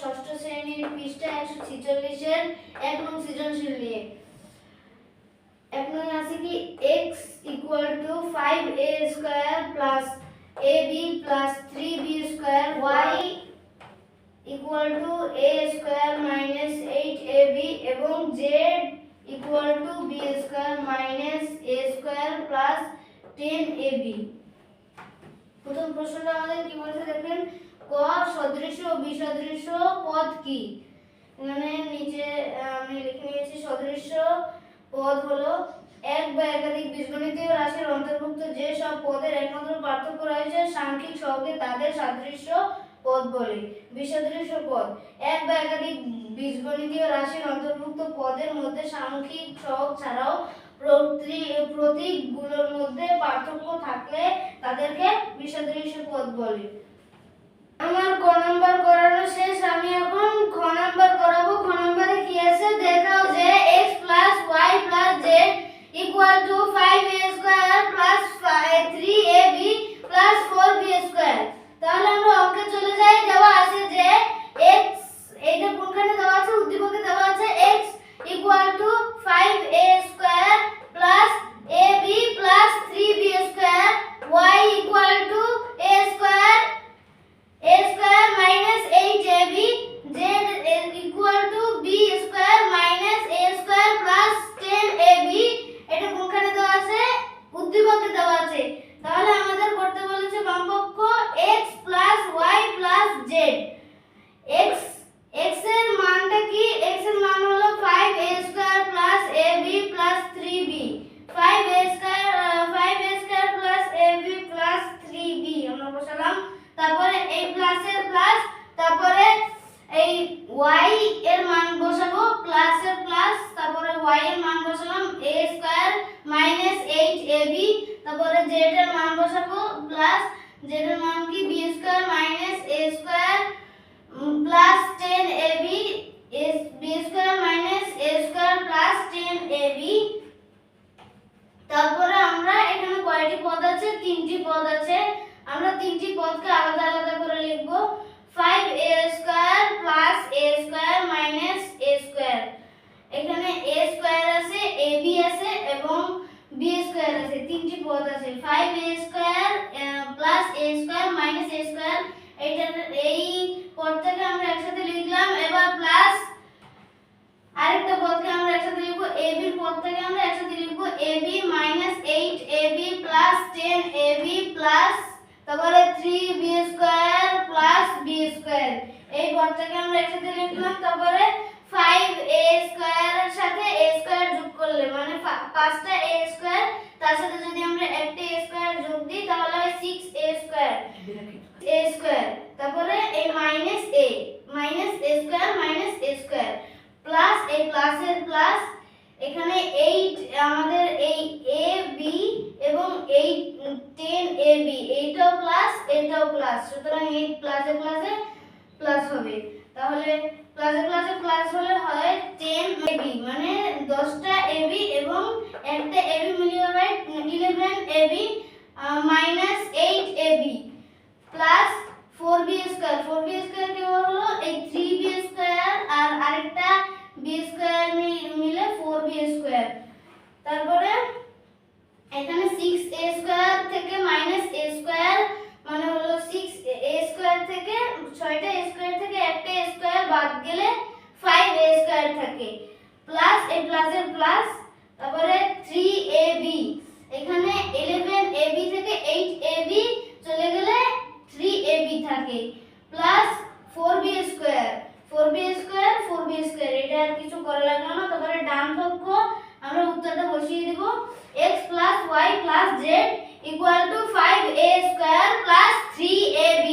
ষষ্ঠ শ্রেণির পৃষ্ঠা একশো ছিচল্লিশের এক নং সৃজনশীল নিয়ে। এক নং আছে কি? X equal to five A square plus A B plus three B square Y equal to A square minus eight A B এবং Z equal to B square minus A square plus ten A B প্রথম প্রশ্নটা আমাদের কি বলছে দেখেন? ক সদৃশ বিসদৃশ পদ কি? এখানে নিচে, আমি লিখে নিয়েছি সদৃশ পদ হলো এক বা একাধিক বীজগণিতীয় রাশির অন্তর্ভুক্ত যে সব পদের একমাত্র পার্থক্য রয়েছে, সাংখ্যিক সহগে তাদের সাদৃশ্য পদ বলে। বিসদৃশ পদ, এক বা একাধিক বীজগণিতীয় রাশির অন্তর্ভুক্ত পদের মধ্যে সাংখ্যিক সহগ ছাড়াও প্রতি- প্রতীকগুলোর মধ্যে পার্থক্য থাকলে তাদেরকে বিসদৃশ পদ বলে। আমার ক নাম্বার করানো শেষ আমি এখন খ নাম্বার করাবো খ নাম্বারে बहुत का आवाज़ তারপরে 3b square plus b square এই পদটাকে আমরা একসাথে লিখলাম, তারপরে 5a স্কোয়ারের সাথে a স্কয়ার যোগ করলে মানে পাঁচটা a স্কয়ার তার সাথে যদি আমরা একটা a স্কয়ার যোগ দিই তাহলে হয় 6a স্কয়ার a স্কয়ার তারপরে এই minus a minus a square minus a square plus এই প্লাসের প্লাস এখানে 8 আমাদের এই a b এবং এই 10 a b এইটাও প্লাস এটাও প্লাস সুতরাং এই প্লাসে প্লাসে প্লাস হবে। তাহলে ক্লাসে প্লাসে ক্লাস হলে হয় 10 a b মানে 10টা a b এবং একটা b মিলিয়ে হয় 11 a b minus 8 a b plus 4b square 4b square কি হলো? এই 3b স্কোয়ার আর আরেকটা b স্কয়ার মিলে 4b স্কোয়ার তারপরে এখানে সিক্স এ স্কোয়ার থেকে মাইনাস এ স্কোয়ার মানে হলো 6a স্কয়ার থেকে 6টা a স্কয়ার থেকে একটা স্কয়ার বাদ গেলে 5a স্কয়ার থাকে। প্লাস এই প্লাসের প্লাস তারপরে 3ab এখানে 11ab থেকে 8ab চলে গেলে 3ab থাকে। Plus 4b square 4b square 4b square এটা আর কিছু করা লাগল না। তারপরে ডান পক্ষ, আমরা উত্তরটা বসিয়ে দেব। x plus y plus z equal to 5a square plus 3ab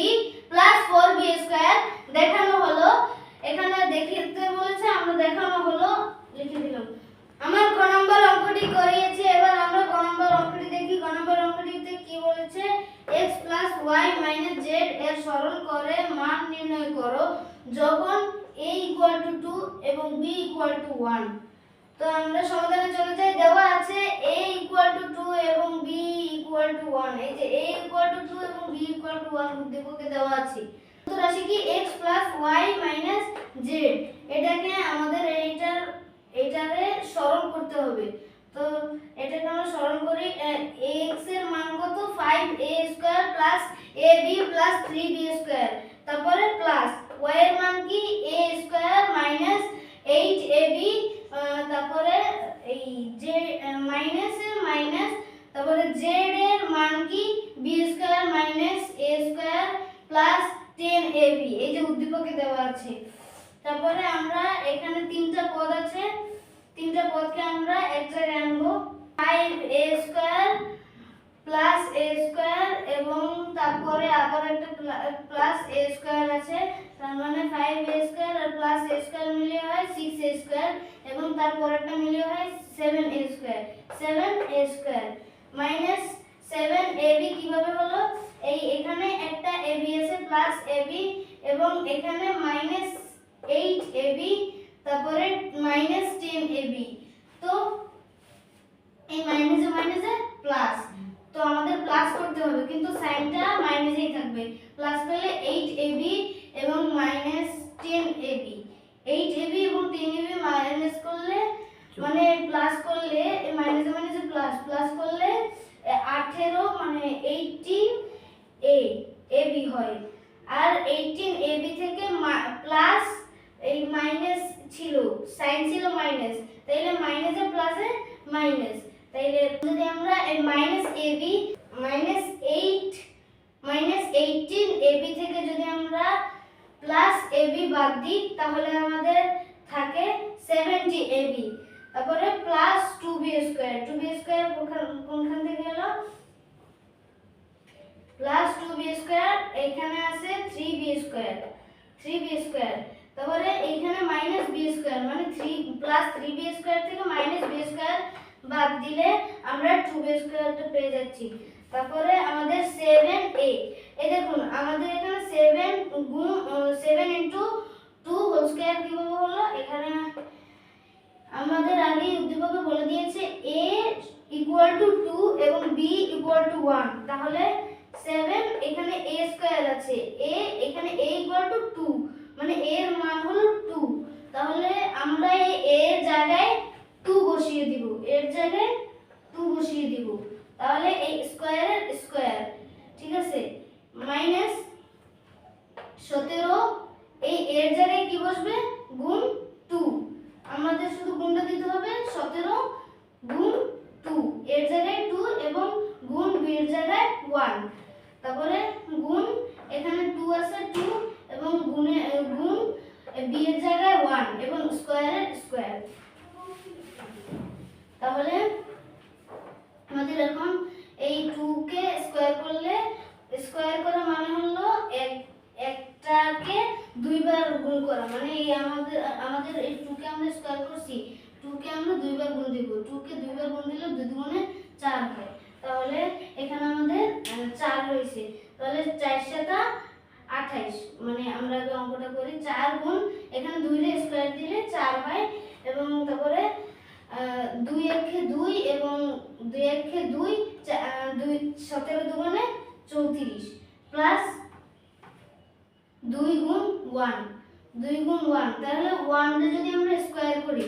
plus 4b square দেখানো হলো। এখানে দেখিতে বলেছে, আমরা দেখানো হলো, লিখে দিলাম। আমার ক নম্বর অঙ্কটি করিয়েছি, এবার আমরা ক নম্বর অঙ্কটি দেখি। ক নম্বর অঙ্কটিতে কি বলেছে? x plus y minus z এর সরল করে মান নির্ণয় করো। যখন a ইকুয়াল টু 2 এবং b ইকুয়াল টু 1 তো আমরা সমাধানে চলে যাই। দেওয়া আছে a ইকুয়াল টু 2 এবং b এই যে a টু টু এবং b ইকুয়াল টু ওয়ান উদ্দীপকে দেওয়া আছে। তো রাশি কি? x plus Y minus Z এটাকে আমাদের এইটার, এইটারে সরল করতে হবে। তো এটাকে আমরা সরল করি x এর মান কত? 5a square plus ab plus 3b square তারপরে প্লাস y এর মান কি a স্কয়ার মাইনাস 8ab আহ, তারপরে এই যে মাইনাস এর মাইনাস তারপরে z এর মান কি b square minus a square plus 10ab এই যে উদ্দীপকে দেওয়া আছে তারপরে আমরা এখানে তিনটা পদ আছে তিনটা পদকে আমরা এক জায়গায় আনব 5a square plus a square এবং তারপরে আবার একটা প্লাস a স্কয়ার আছে। তার মানে 5a স্কয়ার আর প্লাস a স্কয়ার মিলে হয় 6a স্কয়ার এবং তারপরেরটা মিলে হয় 7a square 7a square minus 7ab কীভাবে হলো? এই এখানে একটা আছে প্লাস ab এবং এখানে মাইনাস 8ab তারপরে মাইনাস 10ab তো এই মাইনাসে মাইনাসে প্লাস তো আমাদের প্লাস করতে হবে কিন্তু সাইনটা মাইনাসেই থাকবে। প্লাস করলে 8ab এবং মাইনাস 10ab 8ab এবং 10ab মাইনাস করলে মানে প্লাস করলে এই মাইনাসে মাইনাসে প্লাস প্লাস করলে এ, 18 মানে 18 a ab হয়। আর 18 ab থেকে প্লাস এই মাইনাস ছিল সাইন ছিল মাইনাস তাইলে মাইনাসে প্লাসে মাইনাস তাইলে যদি আমরা minus ab minus 8 minus 18 ab থেকে যদি আমরা প্লাস ab বাদ দিই, তাহলে আমাদের থাকে 70 ab তারপরে plus 2b square 2b square কোনখান থেকে এলো? প্লাস 2b স্কয়ার এখানে আছে 3b স্কয়ার 3b স্কয়ার তারপরে এইখানে মাইনাস বি স্কয়ার মানে 3 প্লাস 3b স্কয়ার থেকে মাইনাস বি স্কয়ার বাদ দিলে আমরা 2b স্কয়ারটা পেয়ে যাচ্ছি। তারপরে আমাদের 7a এই দেখুন, আমাদের এখানে 7 গুণ 7 ইনটু 2 হোল স্কয়ার কীভাবে হলো এখানে আমাদের আগে উদ্দীপকে বলে দিয়েছে a ইকুয়াল টু 2 এবং b ইকুয়াল টু 1 তাহলে 7 এখানে a স্কয়ার আছে, a এখানে a ইকুয়াল টু 2 মানে এর মান হলো 2 তাহলে আমরা এই a এর জায়গায় 2 বসিয়ে দিব এর জায়গায় 2 বসিয়ে দিব। তাহলে এই স্কয়ারের স্কয়ার ঠিক আছে? মাইনাস 17 এই এর জায়গায় কি বসবে? গুণ 2 আমাদের শুধু গুণটা দিতে হবে 17 গুণ 2 এর জায়গায় 2 এবং গুণ এর জায়গায় 1 তারপরে গুণ, এখানে 2 আছে 2 এবং গুণে গুণ এর জায়গায় 1 এবং স্কয়ারের স্কয়ার তাহলে আমাদের এখন এই 2 কে স্কয়ার করলে স্কোয়ার করা মানে হলো এক, একটাকে দুইবার গুণ করা। মানে এই আমাদের আমাদের এই 2 কে আমরা স্কোয়ার করছি 2 কে আমরা দুইবার গুণ দিব। 2 কে দুইবার গুণ দিলে দুই দুগুণে চার হয়। তাহলে এখানে আমাদের চার রয়েছে তাহলে চার সাতা 28 মানে আমরা আগে অঙ্কটা করি, চার গুণ, এখানে দুইটা স্কোয়ার দিলে চার হয়, এবং তারপরে দুই একে দুই এবং দুই একে দুই দুই, সতেরো দুগুণে চৌত্রিশ প্লাস দুই গুণ ওয়ান দুই গুণ ওয়ান তাহলে ওয়ানটা যদি আমরা স্কোয়ার করি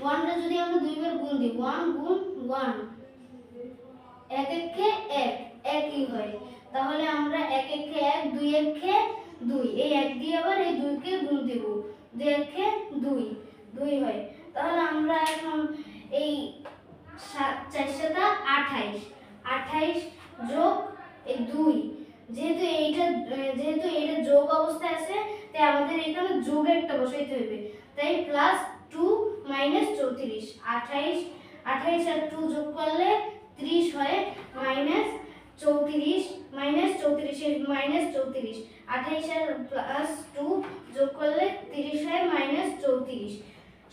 ওয়ানটা যদি আমরা দুইবার গুণ দিই ওয়ান গুণ ওয়ান এক একে এক, একই হয়, তাহলে আমরা এক একে এক, দুই একে দুই, এই এক দিয়ে আবার এই দুইকে গুণ দেব, দুই একে দুই দুই হয়। তাহলে আমরা এখন এই সাত, চার আঠাইশ। আঠাইশ যোগ এই দুই। যেহেতু এইটা যেহেতু এইটা যোগ অবস্থায় আছে, তাই আমাদের এখানে একটা বসাইতে হবে তাই প্লাস টু মাইনাস চৌত্রিশ। আঠাইশ আঠাইশ আর টু যোগ করলে ত্রিশ হয় মাইনাস চৌত্রিশ মাইনাস চৌত্রিশের মাইনাস চৌত্রিশ। আঠাইশ আর প্লাস টু যোগ করলে তিরিশ হয় মাইনাস চৌত্রিশ।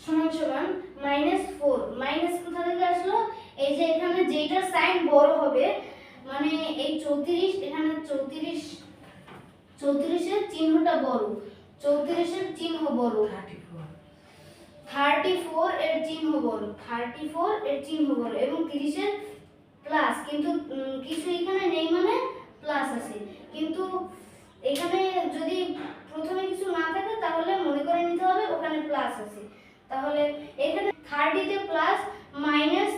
সমান সমান মাইনাস ফোর মাইনাস কোথা থেকে আসলো? এই যে এখানে যেটা সাইন বড় হবে মানে এই চৌত্রিশ এখানে চৌত্রিশ চৌত্রিশের চিহ্নটা বড়। চৌত্রিশের চিহ্ন বড়। থার্টি ফোর এর চিহ্ন বড়। থার্টি ফোর এর চিহ্ন বড়। এবং তিরিশের প্লাস কিন্তু কিছু এখানে নেই মানে প্লাস আছে। কিন্তু এখানে যদি প্রথমে কিছু না থাকে তাহলে মনে করে নিতে হবে ওখানে প্লাস আছে। তাহলে এখানে থার্টিতে প্লাস মাইনাস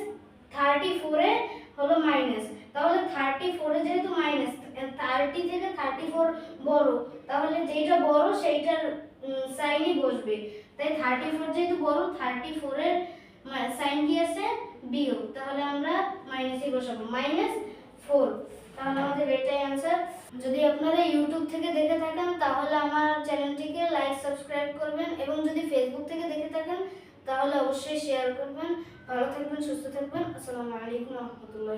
থার্টি ফোরে হলো মাইনাস তাহলে থার্টি ফোরে যেহেতু মাইনাস থার্টি থেকে থার্টি ফোর বড়, তাহলে যেটা বড় সেইটার সাইনই বসবে। তাই থার্টি ফোর যেহেতু বড় থার্টি ফোরের সাইন কি আছে? বিয়োগ। তাহলে আমরা মাইনাসই বসাবো। মাইনাস ফোর তাহলে আমাদের এটাই অ্যান্সার যদি আপনারা ইউটিউব থেকে দেখে থাকেন, তাহলে আমার চ্যানেলটিকে লাইক, সাবস্ক্রাইব করবেন এবং যদি ফেসবুক থেকে দেখে থাকেন, তাহলে অবশ্যই শেয়ার করবেন। ভালো থাকবেন, সুস্থ থাকবেন। আসসালামু আলাইকুম রহমতুল্লাহ